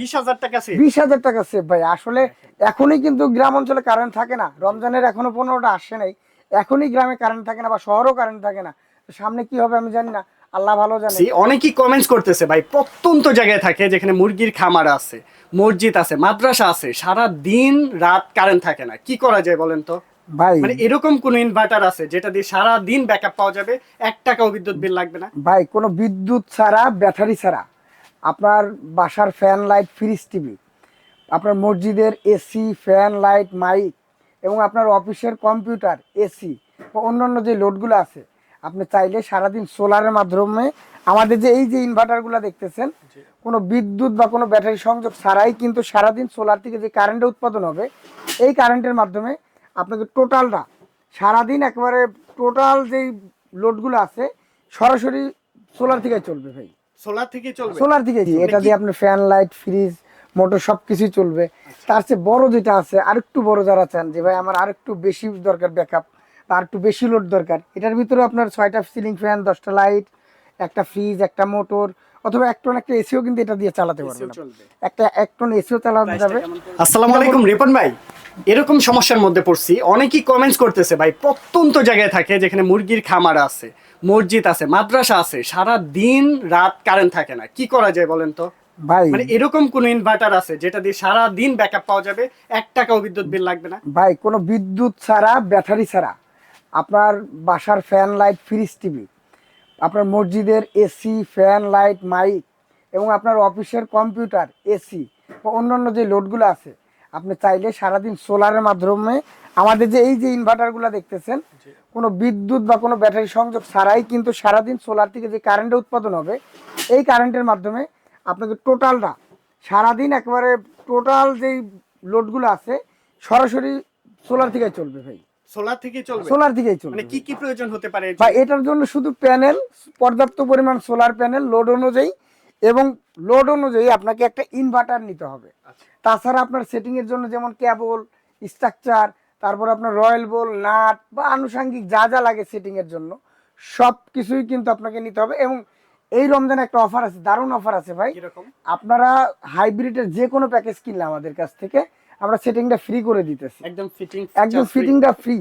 বিশ হাজার টাকা সেভ বিশ হাজার টাকা সেভ ভাই। আসলে এখনই কিন্তু গ্রাম অঞ্চলে কারেন্ট থাকে না। রমজানের এখনও পনেরোটা আসে নাই। এখনই গ্রামে কারেন্ট থাকে না বা শহরেও কারেন্ট থাকে না। সামনে কি হবে আমি জানি না। আল্লাহ ভালো জানে। অনেকেই কমেন্টস করতেছে ভাই প্রত্যন্ত জায়গায় থাকে যেখানে মুরগির খামার আছে মসজিদ আছে মাদ্রাসা আছে সারা দিন রাত কারেন্ট থাকে না। কি করা যায় বলেন তো? ভাই। মানে এরকম কোন ইনভার্টার আছে যেটা দিয়ে সারা দিন ব্যাকআপ পাওয়া যাবে? এক টাকাও বিদ্যুৎ বিল লাগবে না। ভাই কোনো বিদ্যুৎ ছাড়া ব্যাটারি ছাড়া। আপনার বাসার ফ্যান লাইট ফ্রিজ টিভি আপনার মসজিদের এসি ফ্যান লাইট মাইক এবং আপনার অফিসের কম্পিউটার এসি বা অন্যান্য যে লোডগুলো আছে আপনি চাইলে সারাদিন সোলারের মাধ্যমে আমাদের যে এই যে ইনভার্টারগুলো দেখতেছেন কোনো বিদ্যুৎ বা কোনো ব্যাটারি সংযোগ ছাড়াই কিন্তু সারাদিন সোলার থেকে যে কারেন্ট উৎপাদন হবে এই কারেন্টের মাধ্যমে আপনাকে টোটালটা সারাদিন একেবারে টোটাল যেই লোডগুলো আছে সরাসরি সোলার থেকে চলবে ভাই। সোলার থেকে চলবে? সোলার থেকে এটা দিয়ে আপনার ফ্যান লাইট ফ্রিজ মোটর সবকিছুই চলবে। তার চেয়ে বড় যেটা আছে আরেকটু বড় যারা চান যে ভাই আমার আরেকটু বেশি দরকার ব্যাকআপ বা আরেকটু বেশি লোড দরকার এটার ভিতরে আপনার ছয়টা সিলিং ফ্যান দশটা লাইট একটা ফ্রিজ একটা মোটর অথবা এক টন একটা এসিও কিন্তু এটা দিয়ে চালাতে চলবে। একটা এক টন এসিও চালানো যাবে। আসসালামু আলাইকুম রিপন ভাই। এরকম সমস্যার মধ্যে পড়ছি অনেকেই কমেন্টস করতেছে ভাই প্রত্যন্ত জায়গায় থাকে যেখানে মুরগির খামার আছে। মসজিদ আছে মাদ্রাসা আছে সারা দিন রাত কারেন্ট থাকে না। কি করা যায় বলেন তো? ভাই মানে এরকম কোন ইনভার্টার আছে যেটা দিয়ে সারা দিন ব্যাকআপ পাওয়া যাবে এক টাকাও বিদ্যুৎ বিল লাগবে না? ভাই কোনো বিদ্যুৎ ছাড়া ব্যাটারি ছাড়া আপনার বাসার ফ্যান লাইট ফ্রিজ টিভি আপনার মসজিদের এসি ফ্যান লাইট মাইক এবং আপনার অফিসের কম্পিউটার এসি বা অন্যান্য যে লোডগুলো আছে আপনি চাইলে সারাদিন সোলারের মাধ্যমে আমাদের যে এই যে ইনভার্টারগুলো দেখতেছেন কোনো বিদ্যুৎ বা কোনো ব্যাটারি সংযোগ ছাড়াই কিন্তু সারাদিন সোলার থেকে যে কারেন্ট উৎপাদন হবে এই কারেন্টের মাধ্যমে আপনাকে টোটালটা সারাদিন একেবারে টোটাল যেই লোডগুলো আছে সরাসরি সোলার থেকে চলবে ভাই। সোলার থেকে চলবে? সোলার থেকেই চলবে। মানে কি কি প্রয়োজন হতে পারে? বা এটার জন্য শুধু প্যানেল পর্যাপ্ত পরিমাণ সোলার প্যানেল লোড অনুযায়ী এবং লোড অনুযায়ী আপনাকে একটা ইনভার্টার নিতে হবে। আচ্ছা। তাছাড়া আপনার সেটিং এর জন্য যেমন কেবল স্ট্রাকচার তারপর আপনার রয়্যাল বোল নাট বা আনুষাঙ্গিক যা যা লাগে সেটিংয়ের এর জন্য সব কিছুই কিন্তু আপনাকে নিতে হবে এবং এই রমজানে একটা অফার আছে দারুণ অফার আছে ভাই। আপনারা হাইব্রিডের যে কোনো প্যাকেজ কিনলে আমাদের কাছ থেকে আমরা সেটিংটা ফ্রি করে দিতেছি। একদম ফিটিং একদম ফিটিংটা ফ্রি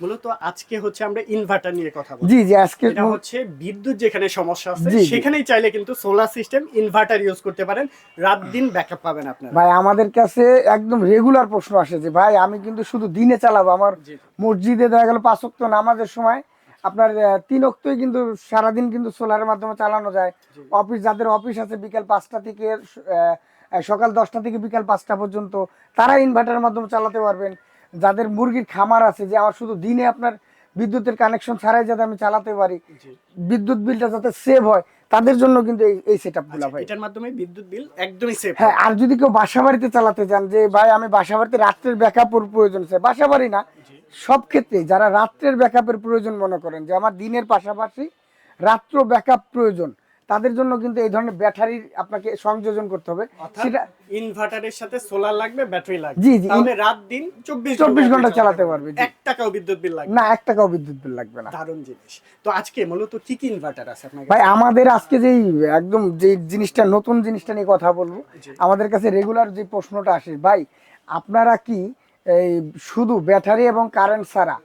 মূলত আজকে হচ্ছে আমরা ইনভার্টার নিয়ে কথা বলব। জি জি আজকে এটা হচ্ছে বিদ্যুৎ যেখানে সমস্যা আছে। সেখানেই চাইলে কিন্তু সোলার সিস্টেম ইনভার্টার ইউজ করতে পারেন। রাত দিন ব্যাকআপ পাবেন আপনারা। ভাই আমাদের কাছে একদম রেগুলার প্রশ্ন আসে যে ভাই আমি কিন্তু শুধু দিনে চালাবো আমার মসজিদে দেখা গেল পাঁচ অক্ত নামাজের সময় আপনার তিন অক্তই কিন্তু সারাদিন কিন্তু সোলারের মাধ্যমে চালানো যায়। অফিস যাদের অফিস আছে বিকাল পাঁচটা থেকে সকাল দশটা থেকে বিকাল পাঁচটা পর্যন্ত তারা ইনভার্টারের মাধ্যমে চালাতে পারবেন। যাদের মুরগির খামার আছে যে আমার শুধু দিনে আপনার বিদ্যুতের কানেকশন ছাড়াই যাতে আমি চালাতে পারি বিদ্যুৎ বিলটা যাতে সেভ হয় তাদের জন্য কিন্তু এই এই সেট আপগুলো ভাই। এটার মাধ্যমে বিদ্যুৎ বিল একদমই সেভ হ্যাঁ আর যদি কেউ বাসা বাড়িতে চালাতে চান যে ভাই আমি বাসা বাড়িতে রাত্রের ব্যাকআপের প্রয়োজন আছে বাসা বাড়ি না সব ক্ষেত্রে যারা রাত্রের ব্যাকআপের প্রয়োজন মনে করেন যে আমার দিনের পাশাপাশি রাত্র ব্যাকআপ প্রয়োজন তাদের জন্য কিন্তু এই ধরনের ব্যাটারির আপনাকে সংযোজন করতে হবে। সেটা ইনভার্টারের সাথে সোলার লাগবে ব্যাটারি লাগবে। জি, জি, তাহলে রাত দিন চব্বিশ 24 ঘণ্টা চালাতে পারবে, জি। এক টাকাও বিদ্যুৎ বিল লাগবে না। এক টাকাও বিদ্যুৎ বিল লাগবে না। দারুণ জিনিস। তো আজকে মূলত কি কি ইনভার্টার আছে আপনার ভাই আমাদের আজকে যেই একদম যে জিনিসটা নতুন জিনিসটা নিয়ে কথা বলব আমাদের কাছে রেগুলার যে প্রশ্নটা আসে ভাই আপনারা কি এই শুধু ব্যাটারি এবং কারেন্ট ছাড়া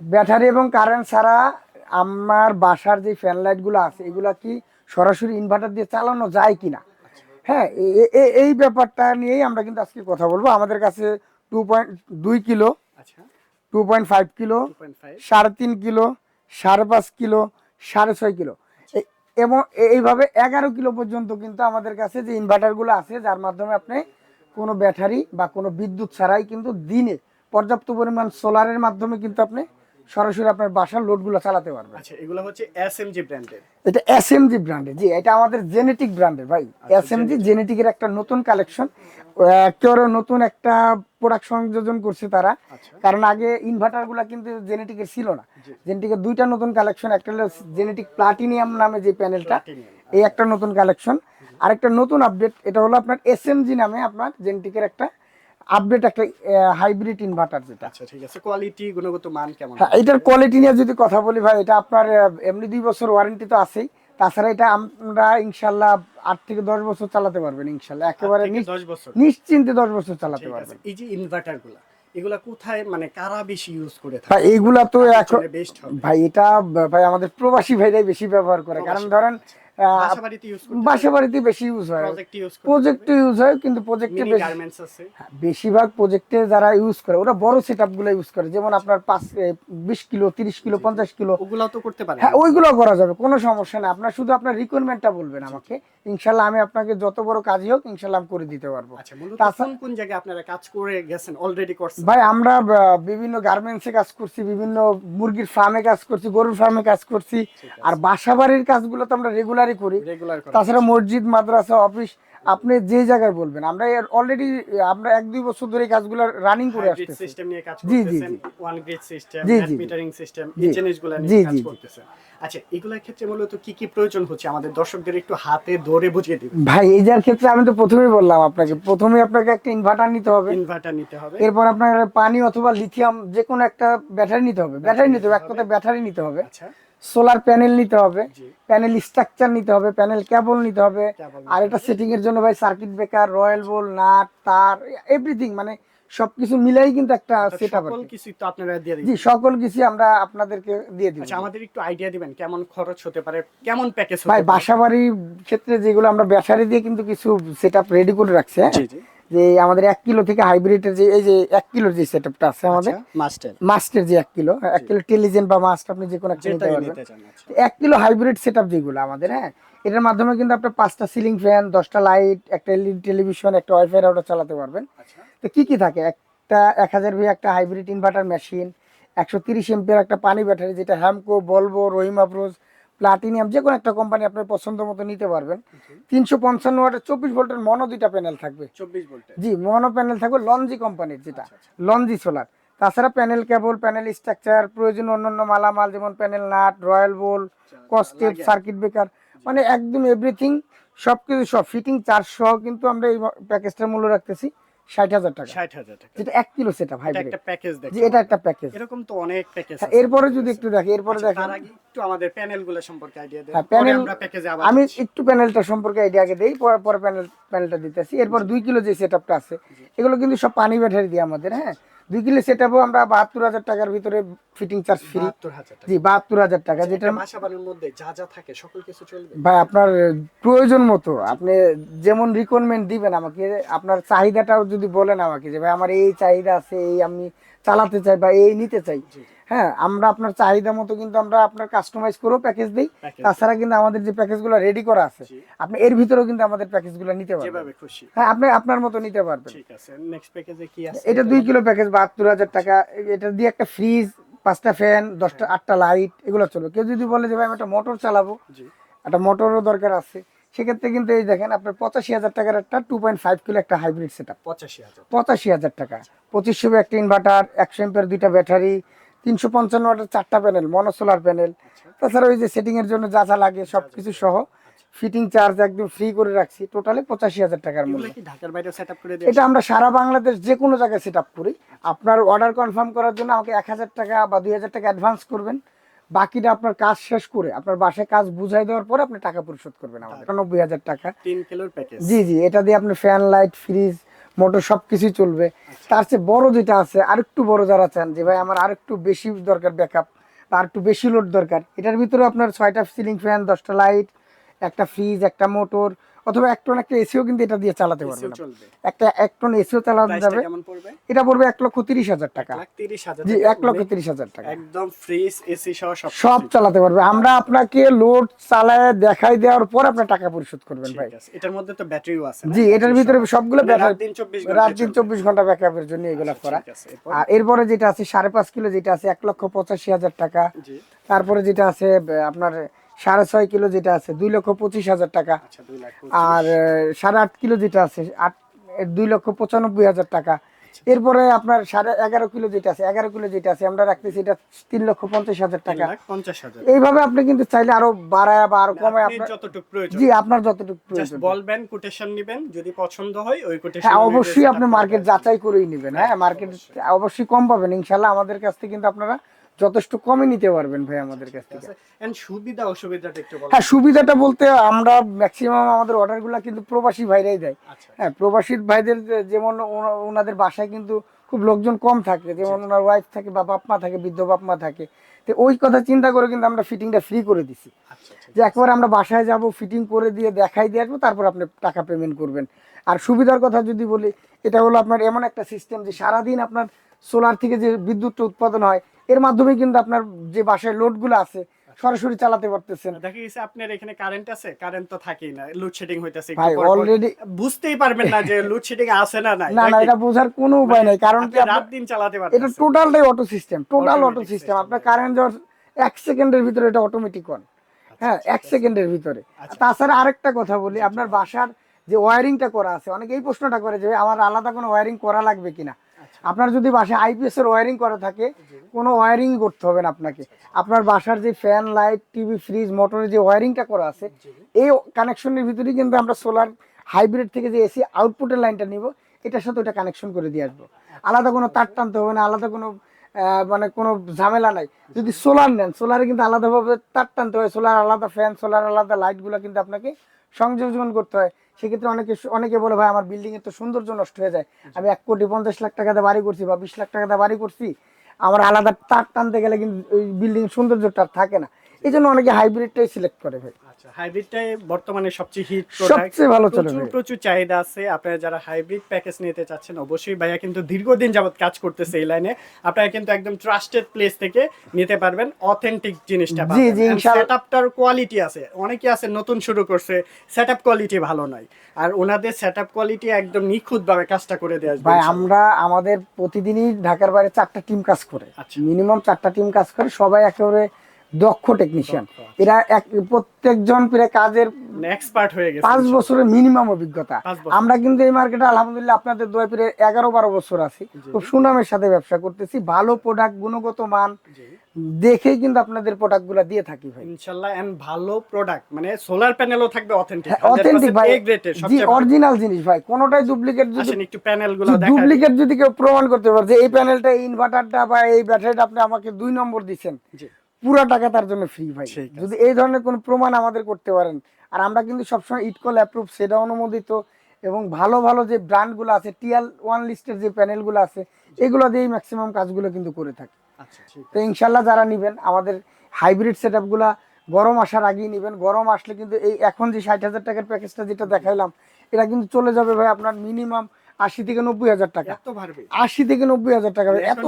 ব্যাটারি এবং কারেন্ট ছাড়া আমার বাসার যে ফ্যান লাইটগুলো আছে এগুলা কি সরাসরি ইনভার্টার দিয়ে চালানো যায় কিনা। হ্যাঁ এই ব্যাপারটা নিয়েই আমরা কিন্তু আজকে কথা বলব। আমাদের কাছে টু পয়েন্ট দুই কিলো আচ্ছা। টু পয়েন্ট ফাইভ কিলো সাড়ে তিন কিলো সাড়ে পাঁচ কিলো সাড়ে ছয় কিলো। এ- এবং এইভাবে এগারো কিলো পর্যন্ত কিন্তু আমাদের কাছে যে ইনভার্টারগুলো আছে যার মাধ্যমে আপনি কোনো ব্যাটারি বা কোনো বিদ্যুৎ ছাড়াই কিন্তু দিনে পর্যাপ্ত পরিমাণ সোলারের মাধ্যমে কিন্তু আপনি সরাসরি আপনার বাসার লোডগুলো চালাতে পারবেন। আচ্ছা এগুলো হচ্ছে এস এম জি ব্র্যান্ডের এটা এস এম জি ব্র্যান্ডের জি এটা আমাদের জেনেটিক ব্র্যান্ডের ভাই। এসএমজি এম জি জেনেটিকের একটা নতুন কালেকশন একেবারে নতুন একটা প্রোডাক্ট সংযোজন করছে তারা। আচ্ছা। কারণ আগে ইনভার্টারগুলা কিন্তু জেনেটিকের ছিল না। জেনেটিকের দুইটা নতুন কালেকশন একটা হলো জেনেটিক প্লাটিনিয়াম নামে যে প্যানেলটা এই একটা নতুন কালেকশন আরেকটা নতুন আপডেট এটা হলো আপনার এসএমজি নামে আপনার জেনেটিকের একটা আপডেট একটা হাইব্রিড ইনভার্টার যেটা। আচ্ছা ঠিক আছে। কোয়ালিটি গুণগত মান কেমন? হ্যাঁ এটার কোয়ালিটি নিয়ে যদি কথা বলি ভাই এটা আপনার এমনি দুই বছর ওয়ারেন্টি তো আছেই। তাছাড়া এটা আমরা ইনশাল্লাহ আট থেকে দশ বছর চালাতে পারবেন ইনশাল্লাহ। একেবারে নিশ্চিন্তে দশ বছর চালাতে পারবেন। এই যে ইনভার্টারগুলা এগুলা কোথায় মানে কারা বেশি ইউজ করে থাকে? ভাই এইগুলা তো এখন ভাই এটা ভাই আমাদের প্রবাসী ভাইরাই বেশি ব্যবহার করে। কারণ ধরেন বাসা বাড়িতে বেশি ইউজ হয়। প্রজেক্ট ইউজ হয় কিন্তু প্রজেক্টে হ্যাঁ, বেশিরভাগ প্রজেক্টে যারা ইউজ করে ওরা বড় সেটগুলো ইউজ করে। যেমন আপনার পাঁচ বিশ কিলো তিরিশ কিলো পঞ্চাশ কিলো। ওগুলাও তো করতে পারে হ্যাঁ ওইগুলো করা যাবে কোনো সমস্যা নেই। আপনার শুধু আপনার রিকোয়ারমেন্টটা বলবেন আমাকে। ইনশাল্লাহ আমি আপনাকে যত বড় কাজই হোক ইনশাল্লাহ আমি করে দিতে পারব। আচ্ছা তাছাড়া- কোন জায়গায় আপনারা কাজ করে গেছেন? অলরেডি করছেন। ভাই আমরা বিভিন্ন গার্মেন্টসে কাজ করছি বিভিন্ন মুরগির ফার্মে কাজ করছি গরুর ফার্মে কাজ করছি। আর বাসা বাড়ির কাজগুলো তো আমরা রেগুলারই করি। তাছাড়া মসজিদ মাদ্রাসা অফিস আপনি যে জায়গায় বলবেন আমরা অলরেডি আমরা এক দুই বছর ধরে কাজগুলো রানিং করে আসতেছি। সিস্টেম নিয়ে কাজ জি, জি, করতেছেন জি। One grid system. Metering system এই জিনিসগুলো নিয়ে কাজ। করতেছেন। আচ্ছা এগুলোর ক্ষেত্রে মূলত কি কি প্রয়োজন হচ্ছে আমাদের দর্শকদের একটু হাতে ধরে বুঝিয়ে দিবেন? ভাই এই যার ক্ষেত্রে আমি তো প্রথমেই বললাম আপনাকে প্রথমে আপনাকে একটা ইনভার্টার নিতে হবে। ইনভার্টার নিতে হবে। এরপর আপনার পানি অথবা লিথিয়াম যে কোনো একটা ব্যাটারি নিতে হবে। ব্যাটারি নিতে হবে এক কথায় ব্যাটারি নিতে হবে। আচ্ছা। সোলার প্যানেল নিতে হবে প্যানেল স্ট্রাকচার নিতে হবে প্যানেল কেবল নিতে হবে আর এটা সেটিং এর জন্য ভাই circuit breaker royal bolt nut তার এভরিথিং মানে সবকিছু মিলাই কিন্তু একটা সেট আপ সকল কিছু তো আপনারা দিয়ে জি সকল কিছু আমরা আপনাদেরকে দিয়ে দিব। আচ্ছা আমাদের একটু আইডিয়া দিবেন কেমন খরচ হতে পারে কেমন প্যাকেজ ভাই হতে পারে? বাসা বাড়ির ক্ষেত্রে যেগুলো আমরা ব্যাটারি দিয়ে কিন্তু কিছু সেট আপ রেডি করে রাখছি হ্যাঁ? জি জি। যে আমাদের এক কিলো থেকে হাইব্রিডের যে এই যে এক কিলোর যে সেট আপটা আছে আমাদের মাস্টার মাস্টের যে এক কিলো এক কিলো টেলিজেন বা মাস্ট আপনি যে কোনো একটা নিতে পারবেন। আচ্ছা। এক কিলো হাইব্রিড সেট আপ যেগুলো আমাদের হ্যাঁ এটার মাধ্যমে কিন্তু আপনার পাঁচটা সিলিং ফ্যান দশটা লাইট একটা এলইডি টেলিভিশন একটা ওয়াইফাই রাউটার চালাতে পারবেন। আচ্ছা। তো কি কি থাকে? একটা এক হাজার ভি একটা হাইব্রিড ইনভার্টার মেশিন একশো তিরিশ এমপিয়ার একটা পানি ব্যাটারি যেটা হ্যামকো বলব রহিম আফরোজ প্লাটিনিয়াম যে কোনো একটা কোম্পানি আপনার পছন্দ মতো নিতে পারবেন। তিনশো পঞ্চান্ন ওয়াটের চব্বিশ ভোল্টের মনো দুইটা প্যানেল থাকবে। চব্বিশ ভোল্টের। জি মনো প্যানেল থাকবে লঞ্জি কোম্পানির যেটা। আচ্ছা, লঞ্জি সোলার তাছাড়া প্যানেল কেবল প্যানেল স্ট্রাকচার প্রয়োজন অন্যান্য মালামাল যেমন প্যানেল নাট রয়্যাল বোল কস্টেপ সার্কিট ব্রেকার মানে একদম এভরিথিং সব কিছু সব ফিটিং চার্জ সহ কিন্তু আমরা এই প্যাকেজটার মূল্য রাখতেছি। ষাট হাজার টাকা। ষাট হাজার টাকা। যেটা এক কিলো সেটা এটা হাইব্রিড একটা প্যাকেজ দেখি এটা একটা প্যাকেজ এরকম তো অনেক প্যাকেজ এরপরে যদি একটু দেখি এরপরে দেখেন। তার আগে একটু আমাদের প্যানেলগুলো সম্পর্কে আইডিয়া দেন। পরে আমরা প্যাকেজে আবার আমি। একটু প্যানেলটা সম্পর্কে আইডিয়া আগে দেই পরে পরে প্যানেল প্যানেলটা দিতেছি। এরপর দুই কিলো যে সেট আছে এগুলো কিন্তু সব পানি ব্যাটারি দিয়ে আমাদের হ্যাঁ? দুই কিলো সেট আমরা বাহাত্তর হাজার টাকার ভিতরে ফিটিং চার্জ ফ্রি 72,000 জি বাহাত্তর হাজার টাকা যেটা মধ্যে যা যা থাকে সকল কিছু চলবে। ভাই আপনার প্রয়োজন মতো আপনি যেমন রিকোয়ারমেন্ট দিবেন আমাকে আপনার চাহিদাটাও যদি বলেন আমাকে যে ভাই আমার এই চাহিদা আছে এই আমি চালাতে চাই বা এই নিতে চাই। হ্যাঁ আমরা আপনার চাহিদা মতো কিন্তু আমরা আপনার কাস্টমাইজ করেও প্যাকেজ দিই। তাছাড়া কিন্তু আমাদের যে প্যাকেজগুলো রেডি করা আছে আপনি এর ভিতরেও কিন্তু আমাদের প্যাকেজগুলো নিতে পারবেন। হ্যাঁ আপনি আপনার মতো নিতে পারবেন। ঠিক আছে নেক্সট প্যাকেজে কি আছে? এটা দুই কিলো প্যাকেজ বাহাত্তর হাজার টাকা। এটা দিয়ে একটা ফ্রিজ পাঁচটা ফ্যান দশটা আটটা লাইট এগুলো চলবে। কেউ যদি বলে যে ভাই আমি একটা মোটর চালাবো। একটা মোটরও দরকার আছে। সেক্ষেত্রে কিন্তু এই দেখেন আপনার পঁচাশি হাজার টাকার একটা টু পয়েন্ট ফাইভ কিলো একটা হাইব্রিড সেট আপ পঁচাশি হাজার। পঁচাশি হাজার টাকা। পঁচিশশো একটা ইনভার্টার একশো এম্পের দুইটা ব্যাটারি তিনশো পঞ্চান্ন ওয়াটের চারটা প্যানেল মনোসোলার প্যানেল তাছাড়া ওই যে সেটিং এর জন্য যা যা লাগে সব কিছু সহ ফিটিং চার্জ একদম ফ্রি করে রাখছি টোটালি পঁচাশি হাজার টাকার মূল্য। এটা আমরা সারা বাংলাদেশ যে কোনো জায়গায় সেট আপ করি। আপনার অর্ডার কনফার্ম করার জন্য আমাকে এক হাজার টাকা বা দুই হাজার টাকা অ্যাডভান্স করবেন। বাকিটা আপনার কাজ শেষ করে আপনার বাসায় কাজ বুঝাই দেওয়ার পরে আপনি টাকা পরিশোধ করবেন আমাদের। নব্বই হাজার টাকা। তিন কিলোর প্যাকেজ জি জি এটা দিয়ে আপনি ফ্যান লাইট ফ্রিজ মোটর সব কিছুই চলবে তার চেয়ে বড় যেটা আছে আরেকটু বড় যারা চান যে ভাই আমার আরেকটু বেশি দরকার ব্যাকআপ আর একটু বেশি লোড দরকার এটার ভিতরে আপনার ছয়টা সিলিং ফ্যান দশটা লাইট একটা ফ্রিজ একটা মোটর অথবা এক টন একটা এসিও কিন্তু এটা দিয়ে চালাতে আপনি। চলবে। একটা এক টন এসিও চালানো যাবে। এটা পড়বে এক লক্ষ তিরিশ হাজার টাকা। জি এক লক্ষ মানে তিরিশ হাজার টাকা। একদম ফ্রিজ এসি সহ সব সব চালাতে পারবে। আমরা আপনাকে লোড চালায় দেখাই দেওয়ার পর আপনি টাকা পরিশোধ করবেন ভাই। ঠিক আছে। এটার মধ্যে তো ব্যাটারিও আছে জি এটার ভিতরে সবগুলো মানে ব্যাটারি চব্বিশ রাত ঘণ্টা দিন চব্বিশ ঘণ্টা ব্যাকআপের জন্য এগুলো করা। ঠিক আছে। আর এরপরে যেটা আছে সাড়ে পাঁচ কিলো যেটা আছে এক লক্ষ পঁচাশি হাজার টাকা। জি। তারপরে যেটা আছে আপনার সাড়ে ছয় কিলো যেটা আছে দুই লক্ষ পঁচিশ হাজার টাকা। আচ্ছা আর সাড়ে আট কিলো যেটা আছে আট দুই লক্ষ পঁচানব্বই হাজার টাকা। এরপরে আপনার সাড়ে এগারো কিলো যেটা আছে এগারো কিলো যেটা আছে আমরা রাখতেছি এটা তিন লক্ষ পঞ্চাশ হাজার টাকা। এইভাবে আপনি কিন্তু চাইলে আরও বাড়ায় বা আরও কমে আপনি আপনার যতটুকু প্রয়োজন। জি আপনার যতটুকু প্রয়োজন। বলবেন কোটেশন নেবেন যদি পছন্দ হয় ওই কোটেশন হ্যাঁ অবশ্যই আপনি মার্কেট যাচাই করেই নেবেন। হ্যাঁ মার্কেট অবশ্যই। কম পাবেন। ইনশাল্লাহ আমাদের কাছ থেকে কিন্তু আপনারা যথেষ্ট কমে নিতে পারবেন ভাই আমাদের কাছ থেকে। সুবিধা অসুবিধাটা একটু হ্যাঁ সুবিধাটা বলতে আমরা ম্যাক্সিমাম আমাদের অর্ডারগুলো কিন্তু প্রবাসী ভাইরাই দেয়। আচ্ছা। হ্যাঁ প্রবাসী ভাইদের যেমন ওনাদের বাসায় কিন্তু খুব লোকজন কম থাকে। যেমন ওনার ওয়াইফ থাকে বা বাপ মা থাকে বৃদ্ধ বাপ মা থাকে। তো ওই কথা চিন্তা করে কিন্তু আমরা ফিটিংটা ফ্রি করে দিছি। আচ্ছা যে একবার আমরা বাসায় যাব ফিটিং করে দিয়ে দেখাই দিয়ে আসব তারপর আপনি টাকা পেমেন্ট করবেন। আর সুবিধার কথা যদি বলি এটা হলো আপনার এমন একটা সিস্টেম যে সারাদিন আপনার সোলার থেকে যে বিদ্যুৎটা উৎপাদন হয় এর মাধ্যমে কিন্তু আপনার যে বাসায় লোডগুলো আছে সরাসরি চালাতে পারতেছেন। দেখা গেছে আপনার এখানে কারেন্ট আছে? কারেন্ট তো থাকেই না লোডশেডিং হইতাছে ভাই। অলরেডি বুঝতেই পারবেন না যে লোডশেডিং আছে না নাই। না না এটা বোঝার কোনো উপায় নাই কারণ কি আপনি রাত দিন চালাতে পারবেন এটা টোটালটাই auto system total auto system আপনার কারেন্ট যাওয়ার এক সেকেন্ডের ভিতরে এটা অটোমেটিক অন হ্যাঁ এক সেকেন্ডের ভিতরে। আচ্ছা। তাছাড়া আরেকটা কথা বলি আপনার বাসার যে ওয়ারিংটা করা আছে অনেকে এই প্রশ্নটা করে যে আমার আলাদা কোনো ওয়ারিং করা লাগবে কিনা? আচ্ছা। আপনার যদি বাসায় আইপিএস এর ওয়ারিং করা থাকে কোনো ওয়ারিং করতে হবে না আপনাকে। আপনার বাসার যে ফ্যান লাইট টিভি ফ্রিজ মোটরের যে ওয়ারিংটা করা আছে এই কানেকশনের ভিতরেই কিন্তু আমরা সোলার হাইব্রিড থেকে যে এসি আউটপুটের লাইনটা নিব এটার সাথে ওটা কানেকশন করে দিয়ে আসব। আলাদা কোনো তার টানতে হবে না আলাদা কোনো মানে কোনো ঝামেলা নাই। যদি সোলার নেন সোলারে কিন্তু আলাদাভাবে তার টানতে হয় সোলার আলাদা ফ্যান সোলার আলাদা লাইটগুলো কিন্তু আপনাকে সংযোজন করতে হয়। সেক্ষেত্রে অনেকে অনেকে বলে ভাই আমার বিল্ডিং এর তো সৌন্দর্য নষ্ট হয়ে যায়। আমি এক কোটি পঞ্চাশ লাখ টাকাতে বাড়ি করছি বা বিশ লাখ টাকাতে বাড়ি করছি। আমার আলাদা তার টানতে গেলে কিন্তু বিল্ডিং সৌন্দর্যটা থাকে না। এই জন্য অনেকে হাইব্রিডটাই সিলেক্ট করে ভাই। হাইব্রিডটাই বর্তমানে সবচেয়ে হিট সবচেয়ে ভালো চলে প্রচুর প্রচুর চাহিদা আছে। আপনারা যারা হাইব্রিড প্যাকেজ নিতে চাচ্ছেন অবশ্যই ভাইয়া কিন্তু দীর্ঘদিন যাবত কাজ করতেছে এই লাইনে আপনারা কিন্তু একদম ট্রাস্টেড প্লেস থেকে নিতে পারবেন অথেন্টিক জিনিসটা জি, জি, সেটআপটার কোয়ালিটি আছে। অনেকে আছে নতুন শুরু করছে সেটআপ কোয়ালিটি ভালো নয়। আর ওনাদের সেটআপ কোয়ালিটি একদম নিখুঁত ভাবে কাজটা করে দেওয়া ভাই আমরা আমাদের প্রতিদিনই ঢাকার বাইরে চারটা টিম কাজ করে। আচ্ছা। মিনিমাম চারটা টিম কাজ করে সবাই একেবারে দক্ষ টেকনিশিয়ান। এরা এক প্রত্যেকজন প্রায় কাজের এক্সপার্ট হয়ে গেছে পাঁচ বছরের মিনিমাম অভিজ্ঞতা। আমরা কিন্তু এই মার্কেটে আলহামদুলিল্লাহ আপনাদের দোয়া পেরে এগারো বারো বছর আছি। খুব সুনামের সাথে ব্যবসা করতেছি ভালো প্রোডাক্ট গুণগত মান জি। দেখেই কিন্তু আপনাদের প্রোডাক্টগুলা দিয়ে থাকি ভাই। ইনশাআল্লাহ এন্ড ভালো প্রোডাক্ট মানে সোলার প্যানেলও থাকবে অথেন্টিক অথেন্টিক ভাই। জি অরিজিনাল জিনিস ভাই কোনোটাই ডুপ্লিকেট যদি আসেন একটু প্যানেলগুলো দেখা ডুপ্লিকেট যদি কেউ প্রমাণ করতে পারে যে এই প্যানেলটা ইনভার্টারটা বা এই ব্যাটারিটা আপনি আমাকে দুই নম্বর দিচ্ছেন জি। পুরো টাকা তার জন্য ফ্রি ভাই। যদি এই ধরনের কোনো প্রমাণ আমাদের করতে পারেন আর আমরা কিন্তু সবসময় ইটকল অ্যাপ্রুভ সেটা অনুমোদিত এবং ভালো ভালো যে ব্র্যান্ডগুলো আছে টিএল ওয়ান লিস্টের যে প্যানেলগুলো আছে এগুলো দিয়েই ম্যাক্সিমাম কাজগুলো কিন্তু করে থাকি। আচ্ছা তো ইনশাল্লাহ যারা নেবেন আমাদের হাইব্রিড সেট আপগুলা গরম আসার আগেই নেবেন। গরম আসলে কিন্তু এই এখন যে ষাট হাজার টাকার প্যাকেজটা যেটা দেখাইলাম এটা কিন্তু চলে যাবে ভাই আপনার মিনিমাম আশি থেকে নব্বই হাজার টাকা। আশি থেকে নব্বই হাজার টাকা এত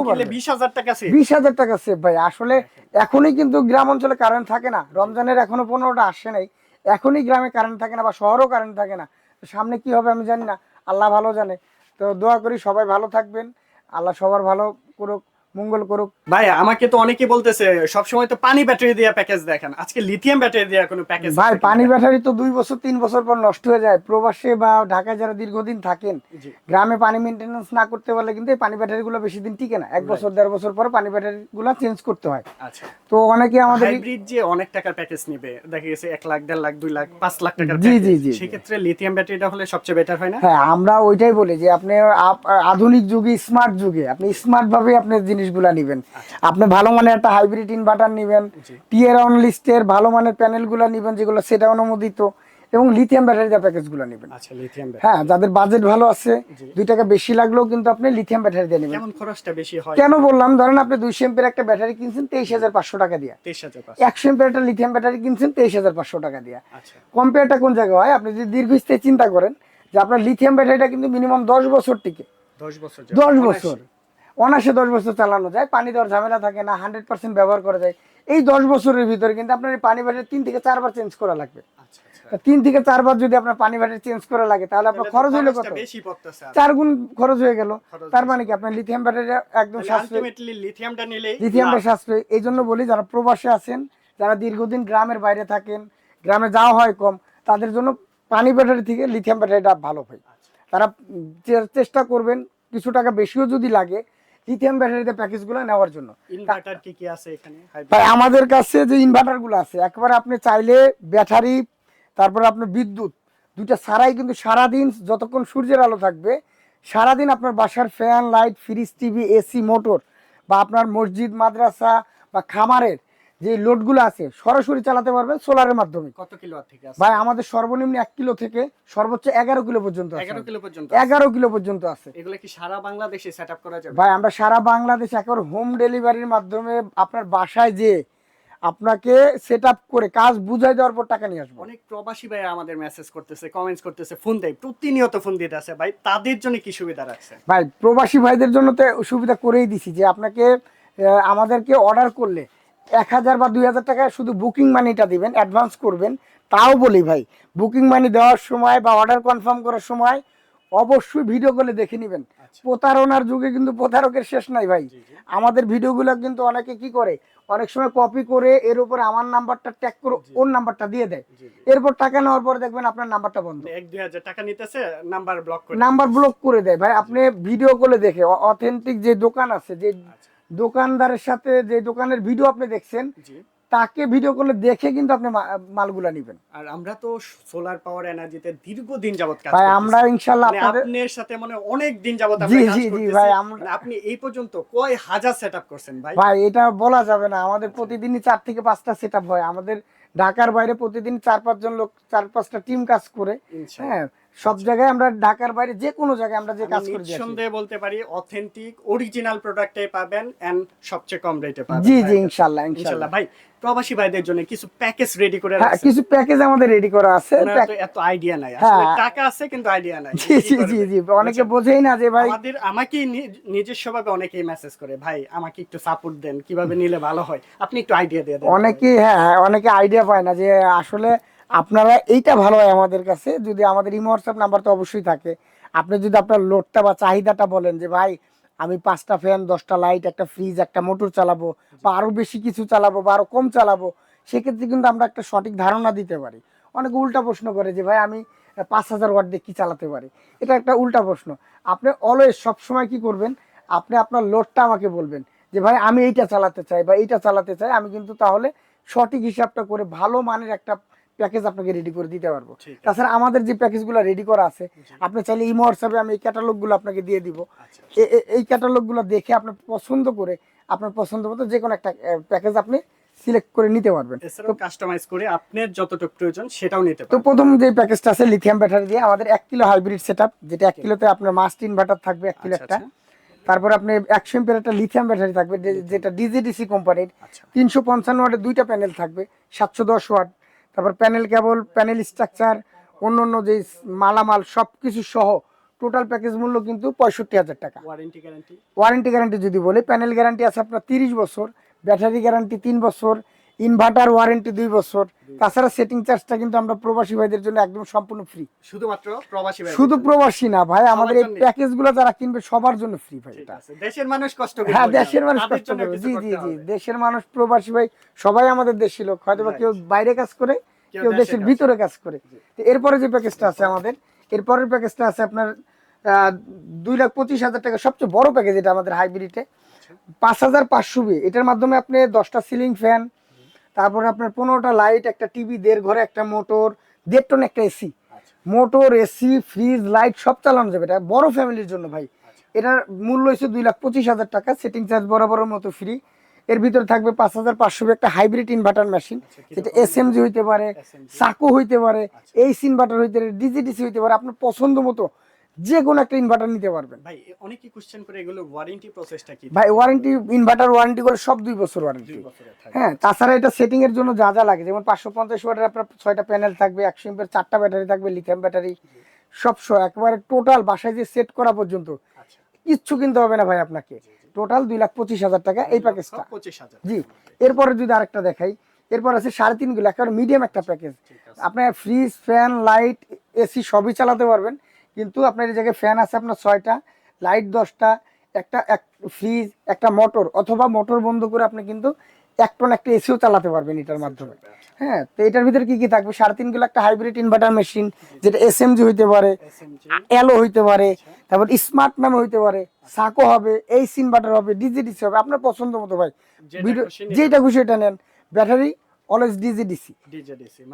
হাজার টাকা বিশ হাজার টাকা সেভ ভাই আসলে এখনই কিন্তু গ্রাম অঞ্চলে কারেন্ট থাকে না। রমজানের এখনও পনেরোটা আসে নাই। এখনই গ্রামে কারেন্ট থাকে না বা শহরেও কারেন্ট থাকে না। সামনে কি হবে আমি জানি না। আল্লাহ ভালো জানে। তো দোয়া করি সবাই ভালো থাকবেন। আল্লাহ সবার ভালো করুক। মঙ্গল করুক। ভাই আমাকে তো অনেকে বলতেছে সবসময় তো পানি ব্যাটারি দিয়ে প্যাকেজ দেখেন। আজকে লিথিয়াম ব্যাটারি দিয়ে কোনো প্যাকেজ ভাই পানি ব্যাটারি তো দুই বছর তিন বছর পর নষ্ট হয়ে যায়। প্রবাসে বা ঢাকায় যারা দীর্ঘদিন থাকেন গ্রামে পানি মেনটেন্যান্স না করতে পারলে কিন্তু এই পানি ব্যাটারি গুলো বেশি দিন টিকে না। এক বছর দেড় বছর পরে পানি ব্যাটারি গুলো চেঞ্জ করতে হয়। আচ্ছা। তো অনেকে আমাদের হাইব্রিড যে অনেক টাকার প্যাকেজ নিবে দেখা গেছে এক লাখ দেড় লাখ দুই লাখ পাঁচ লাখ টাকার জি। জি, জি, জি। সেক্ষেত্রে লিথিয়াম ব্যাটারিটা হলে সবচেয়ে বেটার হয় না? হ্যাঁ আমরা ওইটাই বলি যে আপনি আধুনিক যুগে স্মার্ট যুগে আপনি স্মার্ট ভাবে আপনি জিনিসগুলা নেবেন। আপনি ভালো মানের একটা হাইব্রিড ইনভার্টার নেবেন টিয়ার অন লিস্টের ভালো মানের প্যানেলগুলো নেবেন যেগুলো সেটা অনুমোদিত এবং লিথিয়াম ব্যাটারি দেওয়া প্যাকেজগুলো নেবেন। আচ্ছা লিথিয়াম ব্যাটারি হ্যাঁ যাদের বাজেট ভালো আছে। দুই টাকা বেশি লাগলেও কিন্তু আপনি লিথিয়াম ব্যাটারি দিয়ে নেবেন। কেমন খরচটা বেশি হয়? কেন বললাম ধরেন আপনি দুইশো এম্পের একটা ব্যাটারি কিনছেন তেইশ হাজার পাঁচশো টাকা দিয়ে। তেইশ হাজার পাঁচশো। একশো এম্পের একটা লিথিয়াম ব্যাটারি কিনছেন তেইশ হাজার পাঁচশো টাকা দিয়ে। আচ্ছা। কম্পেয়ারটা কোন জায়গায় হয়? আপনি যদি দীর্ঘস্থায়ী চিন্তা করেন যে আপনার লিথিয়াম ব্যাটারিটা কিন্তু মিনিমাম দশ বছর টিকে। দশ বছর দশ বছর। অনাসে দশ বছর চালানো যায় পানি দেওয়ার ঝামেলা থাকে না হান্ড্রেড পার্সেন্ট ব্যবহার করা যায়। এই দশ বছরের ভিতরে কিন্তু আপনার এই পানি ব্যাটারি তিন থেকে চারবার চেঞ্জ করা লাগবে। আচ্ছা আচ্ছা। তিন থেকে চারবার যদি আপনার পানি ব্যাটারি চেঞ্জ করা লাগে তাহলে আপনার খরচ হইল কত। চার গুণ খরচ হয়ে গেল। তার মানে কি? আপনার লিথিয়াম ব্যাটারি একদম সাশ্রয়। লিথিয়ামটা সাশ্রয়। এই জন্য বলি যারা প্রবাসে আছেন যারা দীর্ঘদিন গ্রামের বাইরে থাকেন গ্রামে যাওয়া হয় কম তাদের জন্য পানি ব্যাটারি থেকে লিথিয়াম ব্যাটারিটা ভালো হয় তারা উম, চেষ্টা করবেন কিছু টাকা বেশিও যদি লাগে লিথিয়াম ব্যাটারিতে প্যাকেজগুলো নেওয়ার জন্য। ইনভার্টার কি কি আছে এখানে? আমাদের কাছে যে ইনভার্টারগুলো আছে একবার আপনি চাইলে ব্যাটারি তারপরে আপনার বিদ্যুৎ দুইটা ছাড়াই কিন্তু সারাদিন যতক্ষণ সূর্যের আলো থাকবে সারাদিন আপনার বাসার fan light fridge TV AC motor বা আপনার মসজিদ মাদ্রাসা বা খামারের যে লোডগুলো আছে সরাসরি চালাতে পারবেন সোলারের মাধ্যমে। কত কিলো থেকে আছে? ভাই আমাদের সর্বনিম্ন এক কিলো থেকে সর্বোচ্চ এগারো কিলো পর্যন্ত এগারো কিলো পর্যন্ত এগারো কিলো পর্যন্ত আছে। এগুলো কি সারা বাংলাদেশে সেট আপ করা যাবে? ভাই আমরা সারা বাংলাদেশ একেবারে হোম ডেলিভারির মাধ্যমে আপনার বাসায় যে আপনাকে সেট করে কাজ বুঝাই দেওয়ার পর টাকা নিয়ে আসব। অনেক প্রবাসী ভাই আমাদের মেসেজ করতেছে কমেন্টস করতেছে ফোন দেয়। প্রতিনিয়ত ফোন দিতে আছে। ভাই তাদের জন্য কি সুবিধা রাখছে ভাই প্রবাসী ভাইদের জন্য তো সুবিধা করেই দিছি যে আপনাকে আমাদেরকে অর্ডার করলে এক হাজার বা দুই হাজার টাকা শুধু বুকিং মানিটা দিবেন অ্যাডভান্স করবেন। তাও বলি ভাই বুকিং মানি দেওয়ার সময় বা অর্ডার কনফার্ম করার সময় অবশ্যই ভিডিও কলে দেখে নেবেন। আচ্ছা। প্রতারণার যুগে কিন্তু প্রতারকের শেষ নাই ভাই। আমাদের ভিডিওগুলো কিন্তু অনেকে কি করে অনেক সময় কপি করে এর উপরে আমার নাম্বারটা ট্যাগ করে ওর নাম্বারটা দিয়ে দেয়। এরপর টাকা নেওয়ার পর দেখবেন আপনার নাম্বারটা বন্ধ। মানে এক দুই হাজার টাকা নিতেছে নাম্বার ব্লক করে নাম্বার ব্লক করে দেয় ভাই। আপনি ভিডিও কলে দেখে অথেন্টিক যে দোকান আছে যে আচ্ছা, দোকানদারের সাথে যে দোকানের ভিডিও আপনি দেখছেন তাকে ভিডিও করলে দেখে কিন্তু আপনি মালগুলা নেবেন। আর আমরা তো সোলার পাওয়ার এনার্জিতে দীর্ঘদিন যাবত কাজ ভাই আমরা ইনশাল্লাহ মানে আপনাদের সাথে মানে অনেক দিন যাবত আমরা কাজ জি, জি, করতেছি। ভাই, আমরা- মানে আপনি এই পর্যন্ত কয় হাজার সেটআপ করছেন ভাই? ভাই এটা বলা যাবে না। আমাদের প্রতিদিনই চার থেকে পাঁচটা সেট হয়। আমাদের ঢাকার বাইরে প্রতিদিন চার পাঁচজন লোক চার পাঁচটা টিম কাজ করে। হ্যাঁ সব জায়গায় আমরা ঢাকার বাইরে যে কোনো জায়গায় আমরা যে কাজ করে। নিঃসন্দেহে বলতে পারি অথেন্টিক অরিজিনাল প্রোডাক্টে পাবেন এন্ড সবচেয়ে কম রেটে পাবেন জি জি ভাই। ইনশাল্লাহ ইনশাআল্লাহ। ভাই প্রবাসী ভাইদের জন্য কিছু প্যাকেজ রেডি করে হ্যাঁ রাখছেন। কিছু প্যাকেজ আমাদের রেডি করা আছে। এত আইডিয়া নাই। আসলে হ্যাঁ। টাকা আছে কিন্তু আইডিয়া নাই। জি জি জি জি অনেকে বোঝেই না যে ভাই আমাদের আমাকে নিজস্ব ভাবে অনেকেই মেসেজ করে ভাই আমাকে একটু সাপোর্ট দেন কীভাবে নিলে ভালো হয়? আপনি একটু আইডিয়া দিয়ে দেন। অনেকে হ্যাঁ হ্যাঁ, অনেকে আইডিয়া পায় না যে আসলে আপনারা এইটা ভালো হয় আমাদের কাছে, যদি আমাদের ইমো হোয়াটসঅ্যাপ নাম্বার তো অবশ্যই থাকে। আপনি যদি আপনার লোডটা বা চাহিদাটা বলেন যে, ভাই, আমি পাঁচটা ফ্যান দশটা লাইট একটা ফ্রিজ একটা মোটর চালাবো বা আরও বেশি কিছু চালাবো বা আরও কম চালাবো, সেক্ষেত্রে কিন্তু আমরা একটা সঠিক ধারণা দিতে পারি। অনেকে উল্টা প্রশ্ন করে যে, ভাই, আমি পাঁচ হাজার ওয়াট দিয়ে কি চালাতে পারি? এটা একটা উল্টা প্রশ্ন। আপনি অলওয়েজ সবসময় কি করবেন? আপনি আপনার লোডটা আমাকে বলবেন যে, ভাই, আমি এইটা চালাতে চাই বা এইটা চালাতে চাই, আমি কিন্তু তাহলে সঠিক হিসাবটা করে ভালো মানের একটা প্যাকেজ আপনাকে রেডি করে দিতে পারব। তাছাড়া আমাদের যে প্যাকেজগুলো রেডি করা আছে আপনি চাইলে ইমো হোয়াটসঅ্যাপে আমি এই ক্যাটালগুলো আপনাকে দিয়ে দিব। আচ্ছা এ- এই ক্যাটালগুলো দেখে আপনি পছন্দ করে আপনার পছন্দ মতো যে কোনো একটা প্যাকেজ আপনি সিলেক্ট করে নিতে পারবেন। এছাড়াও কাস্টমাইজ করে আপনার যতটুকু প্রয়োজন সেটাও নিতে তো প্রথম যে প্যাকেজটা আছে লিথিয়াম ব্যাটারি দিয়ে আমাদের এক কিলো হাইব্রিড সেট যেটা এক কিলোতে আপনার মাস্ট ইনভার্টার থাকবে এক কিলো আচ্ছা, একটা। আচ্ছা। তারপর আপনি একশো এমপের একটা লিথিয়াম ব্যাটারি থাকবে যেটা ডিজিডিসি কোম্পানির আচ্ছা। তিনশো পঞ্চান্ন ওয়াটের দুইটা প্যানেল থাকবে সাতশো দশ ওয়াট। তারপর প্যানেল কেবল প্যানেল স্ট্রাকচার অন্য অন্য যে মালামাল সব কিছু সহ টোটাল প্যাকেজ মূল্য কিন্তু পঁয়ষট্টি হাজার টাকা। ওয়ারেন্টি গ্যারান্টি ওয়ারেন্টি গ্যারান্টি যদি বলি প্যানেল গ্যারান্টি আছে আপনার তিরিশ বছর ব্যাটারি গ্যারান্টি তিন বছর ইনভার্টার ওয়ারেন্টি দুই বছর। তাছাড়া সেটিং চার্জটা কিন্তু আমরা প্রবাসী ভাইদের জন্য একদম সম্পূর্ণ ফ্রি শুধুমাত্র প্রবাসী শুধু প্রবাসী না ভাই আমাদের এই। প্যাকেজগুলো যারা কিনবে সবার জন্য ফ্রি ভাই এটা। দেশের মানুষ কষ্ট করে হ্যাঁ দেশের মানুষ কষ্ট করে। জি জি জি দেশের মানুষ প্রবাসী ভাই সবাই আমাদের দেশি লোক। হয়তো বা কেউ বাইরে কাজ করে কেউ দেশের ভিতরে কাজ করে। তো এরপরে যে প্যাকেজটা আছে আমাদের এরপরের প্যাকেজটা আছে আপনার দুই লাখ পঁচিশ হাজার টাকা। সবচেয়ে বড় প্যাকেজ এটা আমাদের হাইব্রিডে। পাঁচ হাজার পাঁচশো বি এটার মাধ্যমে আপনি দশটা সিলিং ফ্যান তারপরে আপনার পনেরোটা লাইট একটা টিভি দেড় ঘরে একটা মোটর দেড় টন একটা এসি আচ্ছা, মোটর এসি ফ্রিজ লাইট সব চালানো যাবে। এটা বড় ফ্যামিলির জন্য ভাই। আচ্ছা। এটার মূল্য হচ্ছে দুই লাখ পঁচিশ হাজার টাকা সেটিং চার্জ বরাবরের মতো ফ্রি এর ভিতরে থাকবে পাঁচ হাজার পাঁচশো একটা হাইব্রিড ইনভার্টার মেশিন আচ্ছা, যেটা? এস এমজি হইতে পারে সাকো হইতে পারে আচ্ছা। এইচ ইনভার্টার হইতে পারে ডিজিডিসি হইতে পারে আপনার পছন্দ মতো যে কোনো একটা ইনভার্টার নিতে পারবেন। ভাই অনেকেই কোশ্চেন করে এগুলো ওয়ারেন্টি প্রসেসটা কি? ভাই ওয়ারেন্টি ইনভার্টার ওয়ারেন্টি করে সব দুই বছর ওয়ারেন্টি হ্যাঁ তাছাড়া এটা সেটিং এর জন্য যা যা লাগে যেমন পাঁচশো পঞ্চাশ ওয়াটের আপনার ছয়টা প্যানেল থাকবে একশো এমপের চারটা ব্যাটারি থাকবে লিথিয়াম ব্যাটারি সব একেবারে টোটাল বাসায় যে সেট করা পর্যন্ত আচ্ছা। কিচ্ছু কিনতে হবে না ভাই আপনাকে। টোটাল দুই লাখ পঁচিশ হাজার টাকা এই প্যাকেজটা পঁচিশ হাজার জি এরপরে যদি আরেকটা দেখাই এরপর আছে সাড়ে তিনগুলো একেবারে মিডিয়াম একটা প্যাকেজ আপনার ফ্রিজ ফ্যান লাইট এসি সবই চালাতে পারবেন। কিন্তু আপনার এই জায়গায় ফ্যান আছে আপনার ছয়টা লাইট দশটা একটা এক ফ্রিজ একটা মোটর অথবা মোটর বন্ধ করে আপনি কিন্তু এক টন একটা এসিও চালাতে পারবেন এটার মাধ্যমে। হ্যাঁ তো এটার ভিতরে কি কি থাকবে? সাড়ে তিন কিলো একটা হাইব্রিড ইনভার্টার মেশিন যেটা এস এমজি হইতে পারে এসএমজি এলো হইতে পারে তারপর স্মার্ট ম্যাম হইতে পারে সাকো হবে এইচ ইনভার্টার হবে ডিজিডিসি হবে আপনার পছন্দ মতো ভাই। যেটা খুশি এটা নেন। ব্যাটারি অলওয়েজ ডিজিডিসি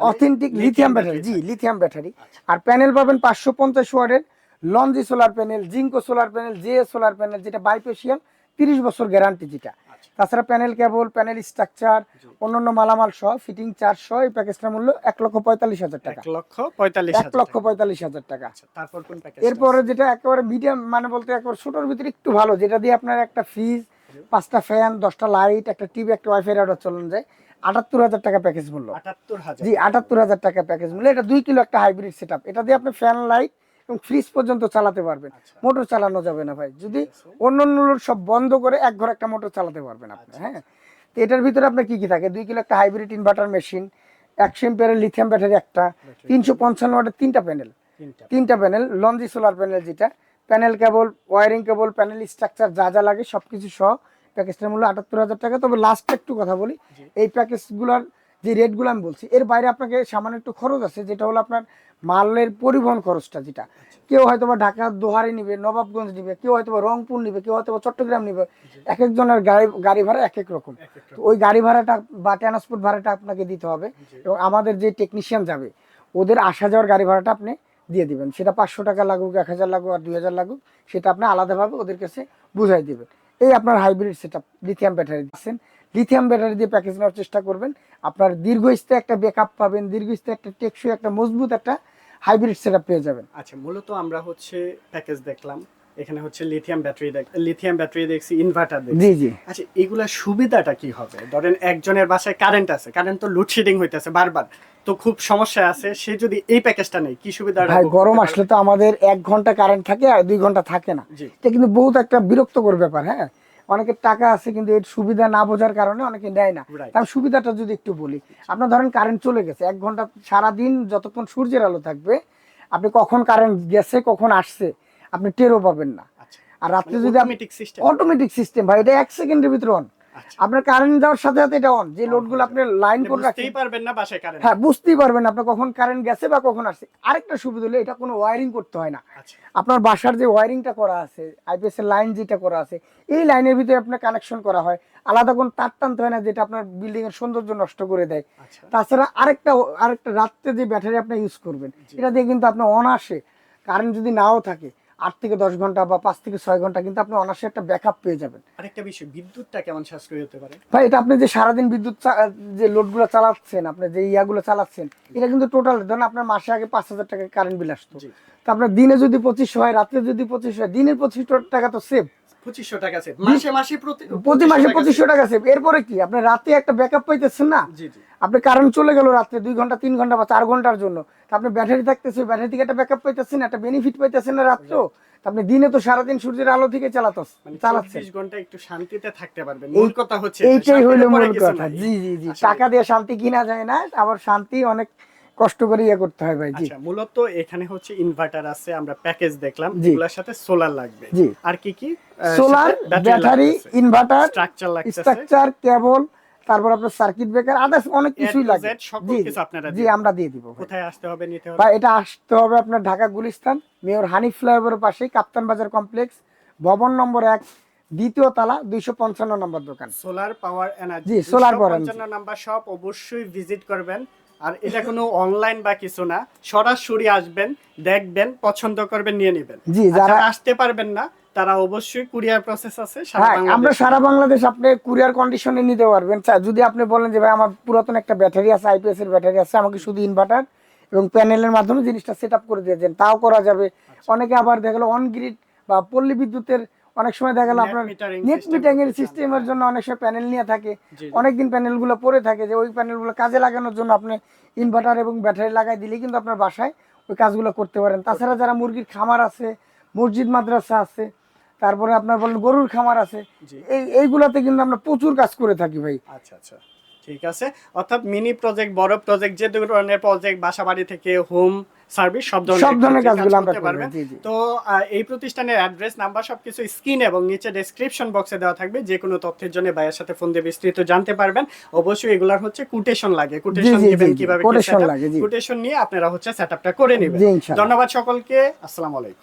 অথেন্টিক লিথিয়াম ব্যাটারি জি লিথিয়াম ব্যাটারি আর প্যানেল পাবেন পাঁচশো পঞ্চাশ ওয়ার্ডের Longi solar panel Jinko solar panel J solar panel যেটা বাইপেশিয়াল তিরিশ বছর গ্যারান্টি যেটা। তাছাড়া প্যানেল কেবল প্যানেল স্ট্রাকচার অন্যান্য মালামাল সহ ফিটিং চার্জ সহ এই প্যাকেজটার মূল্য এক লক্ষ পঁয়তাল্লিশ হাজার টাকা। এক লক্ষ পঁয়তাল্লিশ এক লক্ষ পঁয়তাল্লিশ হাজার টাকা। আচ্ছা তারপর কোন প্যাকেজ এরপরে যেটা একেবারে মিডিয়াম মানে বলতে একেবারে ছোটোর ভিতরে একটু ভালো যেটা দিয়ে আপনার একটা ফ্রিজ পাঁচটা ফ্যান দশটা লাইট একটা টিভি একটা ওয়াইফাই রাউটার চলন যায়। আটাত্তর হাজার টাকা প্যাকেজ মূল্য হাজার। জি আটাত্তর হাজার টাকা প্যাকেজ মূল্য এটা দুই কিলো একটা হাইব্রিড সেট এটা দিয়ে আপনি ফ্যান লাইট এবং ফ্রিজ পর্যন্ত চালাতে পারবেন। আচ্ছা। মোটর চালানো যাবে না ভাই। যদি অন্য অন্য সব বন্ধ করে এক ঘর একটা মোটর চালাতে পারবেন আপনি আচ্ছা। হ্যাঁ? তো এটার ভিতরে আপনার কি কি থাকে? দুই কিলো একটা হাইব্রিড ইনভার্টার মেশিন একশো এম্পিয়ারের লিথিয়াম ব্যাটারি একটা তিনশো পঞ্চান্ন ওয়াটের তিনটা প্যানেল তিনটা। প্যানেল লঞ্জি সোলার প্যানেল যেটা। Panel cable wiring cable panel structure যা যা লাগে সবকিছু সহ প্যাকেজটার মূল্য আটাত্তর হাজার টাকা। তবে লাস্ট একটু কথা বলি। এই প্যাকেজগুলোর যে রেটগুলো আমি বলছি এর বাইরে আপনাকে সামান্য একটু খরচ আছে যেটা হলো আপনার মালের পরিবহন খরচটা যেটা। কেউ হয়তো বা ঢাকা দোহারি নিবে নবাবগঞ্জ নিবে কেউ হয়তো বা রংপুর নিবে কেউ হয়তো বা চট্টগ্রাম নিবে। এক একজনের গাড়ি গাড়ি ভাড়া এক এক রকম। তো ওই গাড়ি ভাড়াটা বা ট্রান্সপোর্ট ভাড়াটা আপনাকে দিতে হবে এবং আমাদের যে টেকনিশিয়ান যাবে ওদের আসা যাওয়ার গাড়ি ভাড়াটা আপনি দিয়ে দিবেন। সেটা পাঁচশো টাকা লাগুক এক হাজার লাগুক আর দুই হাজার লাগুক সেটা আপনি আলাদাভাবে ওদের কাছে বুঝাই দিবেন। এই আপনার hybrid setup lithium battery দিচ্ছেন। লিথিয়াম ব্যাটারি দিয়ে প্যাকেজ নেওয়ার চেষ্টা করবেন। আপনার দীর্ঘস্থায়ী একটা ব্যাকআপ পাবেন, দীর্ঘস্থায়ী একটা টেকসই, একটা মজবুত একটা হাইব্রিড সেট পেয়ে যাবেন। আচ্ছা মূলত আমরা হচ্ছে প্যাকেজ দেখলাম। এখানে হচ্ছে লিথিয়াম ব্যাটারি লিথিয়াম ব্যাটারি দেখছি ইনভার্টার দেখছি। জি জি। আচ্ছা এগুলা সুবিধাটা কি হবে? ধরেন একজনের বাসায় কারেন্ট আছে কারেন্ট তো লোডশেডিং হইতেছে বারবার। তো খুব সমস্যা আছে সে যদি এই প্যাকেজটা নেই কি সুবিধা ভাই গরম আসলে তো আমাদের এক ঘণ্টা কারেন্ট থাকে আর দুই ঘণ্টা থাকে না। এটা কিন্তু বহুত একটা বিরক্তকর ব্যাপার হ্যাঁ? অনেকের টাকা আছে কিন্তু এর সুবিধা না বোঝার কারণে অনেকে নেয় না. তার সুবিধাটা যদি একটু বলি আপনার ধরেন কারেন্ট চলে গেছে এক ঘণ্টা সারা দিন যতক্ষণ সূর্যের আলো থাকবে আপনি কখন কারেন্ট গেছে কখন আসছে আপনি টেরও পাবেন না। আচ্ছা। আর রাত্রে যদি অটোমেটিক সিস্টেম অটোমেটিক সিস্টেম ভাই এটা এক সেকেন্ডের ভিতরে অন আপনার কারেন্ট যাওয়ার সাথে সাথে এটা অন যে লোডগুলো আপনি লাইন করে রাখছেন। বুঝতেই পারবেন না বাসায় কারেন্ট হ্যাঁ বুঝতেই পারবেন আপনি কখন কারেন্ট গেছে বা কখন আসছে। আরেকটা সুবিধা হলো এটা কোনো ওয়ারিং করতে হয় না। আচ্ছা। আপনার বাসার যে ওয়ারিংটা করা আছে আইপিএস এর লাইন যেটা করা আছে এই লাইনের ভিতরে আপনার কানেকশন করা হয়। আলাদা কোনো তার টানতে হয় না যেটা আপনার বিল্ডিং এর সৌন্দর্য নষ্ট করে দেয়। আচ্ছা। তাছাড়া আরেকটা আরেকটা রাত্রে যে ব্যাটারি আপনি ইউজ করবেন এটা দিয়ে কিন্তু আপনি অনাসে কারেন্ট যদি নাও থাকে আট থেকে দশ ঘণ্টা বা পাঁচ থেকে ছয় ঘণ্টা কিন্তু আপনি অনার্সে একটা ব্যাক আপ পেয়ে যাবেন। আরেকটা বিষয় বিদ্যুৎটা কেমন সাশ্রয় হতে পারে? ভাই এটা আপনি যে সারাদিন বিদ্যুৎ যে লোডগুলো চালাচ্ছেন আপনি যে ইয়াগুলো চালাচ্ছেন এটা কিন্তু টোটাল ধরেন আপনার মাসে আগে পাঁচ হাজার টাকা কারেন্ট বিল আসতো। তো আপনার দিনে যদি পঁচিশশো হয় রাত্রে যদি পঁচিশশো হয় দিনের পঁচিশশো টাকা তো সেভ পঁচিশশো টাকা আছে মাসে মাসে প্রতি প্রতি মাসে পঁচিশশো টাকা সেভ এরপরে কি? আপনি রাতে একটা ব্যাকআপ পাইতেছেন না? save। জি জি। আপনি কারেন্ট চলে গেল রাত্রে দুই ঘণ্টা তিন ঘণ্টা বা চার ঘণ্টার জন্য। আপনি ব্যাটারি থাকতেছে ব্যাটারি থেকে একটা ব্যাকআপ পাইতেছেন একটা বেনিফিট পাইতেছেন না রাত্রেও আপনি দিনে তো সারাদিন সূর্যের আলো থেকে চালাতো মানে চালাচ্ছেন। ঘণ্টা একটু শান্তিতে থাকতে পারবেন। মূল কথা হচ্ছে এইটাই শান্তিতে মূল কথা। জি জি জি। টাকা দিয়ে শান্তি কিনা যায় না আবার শান্তি অনেক কষ্ট করে ইয়ে করতে হয় ভাই জি। আচ্ছা মূলত এখানে হচ্ছে ইনভার্টার আছে আমরা প্যাকেজ দেখলাম এগুলোর সাথে সোলার লাগবে। জি। আর কি কি? সোলার ব্যাটারি ইনভার্টার স্ট্রাকচার লাগছে স্ট্রাকচার কেবল তারপর আপনার সার্কিট ব্রেকার আদার্স অনেক কিছুই লাগে। জি কিছু আপনারা জি আমরা দিয়ে দিব কোথায় আসতে হবে নিতে হবে? বা এটা আসতে হবে আপনার ঢাকা গুলিস্তান মেয়র হানিফ ফ্লাইওভারের পাশেই কাপ্তান বাজার কমপ্লেক্স ভবন নম্বর এক দ্বিতীয় তালা দুইশো পঞ্চান্ন নম্বর দোকান। সোলার পাওয়ার এনার্জি জি, solar power energy। নাম্বার সব অবশ্যই ভিজিট করবেন। আর এটা কোনো অনলাইন বা কিছু না সরাসরি আসবেন দেখবেন পছন্দ করবেন নিয়ে নেবেন। জি, যারা- আসতে পারবেন না তারা অবশ্যই কুরিয়ার প্রসেস আছে সারা হ্যাঁ আমরা সারা বাংলাদেশ আপনি কুরিয়ার কন্ডিশনে নিতে পারবেন। যদি আপনি বলেন যে ভাই আমার পুরাতন একটা ব্যাটারি আছে আইপিএস এর ব্যাটারি আছে আমাকে শুধু ইনভার্টার এবং প্যানেলের মাধ্যমে জিনিসটা সেট আপ করে দিয়েছেন তাও করা যাবে। আচ্ছা। অনেকে আবার দেখা গেলো অন গ্রিড বা পল্লী বিদ্যুতের অনেক সময় দেখা গেলো আপনার নেট মিটারিং এর সিস্টেমের জন্য। অনেক সময় প্যানেল নিয়ে থাকে। অনেকদিন প্যানেলগুলো পড়ে থাকে যে ওই প্যানেলগুলো কাজে লাগানোর জন্য আপনি ইনভার্টার এবং ব্যাটারি লাগাই দিলেই কিন্তু আপনার বাসায় ওই কাজগুলো করতে পারেন। তাছাড়া যারা মুরগির খামার আছে মসজিদ মাদ্রাসা আছে তারপরে আপনার বলেন গরুর খামার আছে এই এইগুলাতে কিন্তু আমরা প্রচুর কাজ করে থাকি ভাই। আচ্ছা আচ্ছা। ঠিক আছে। অর্থাৎ মিনি প্রজেক্ট বড় প্রজেক্ট যে ধরনের প্রজেক্ট বাসা বাড়ি থেকে হোম সার্ভিস সব ধরনের সব ধরনের কাজগুলো আমরা করতে। তো এই প্রতিষ্ঠানের অ্যাড্রেস নাম্বার সবকিছু স্ক্রিন এবং নিচে ডেসক্রিপশন বক্সে দেওয়া থাকবে। যে কোনো তথ্যের জন্য ভাইয়ের সাথে ফোন দিয়ে বিস্তৃত জানতে পারবেন। অবশ্যই এগুলার হচ্ছে কোটেশন লাগে। কোটেশন দিবেন কীভাবে কোটেশন নিয়ে আপনারা হচ্ছে সেটআপটা করে নেবেন। ধন্যবাদ সকলকে। আসসালামু আলাইকুম।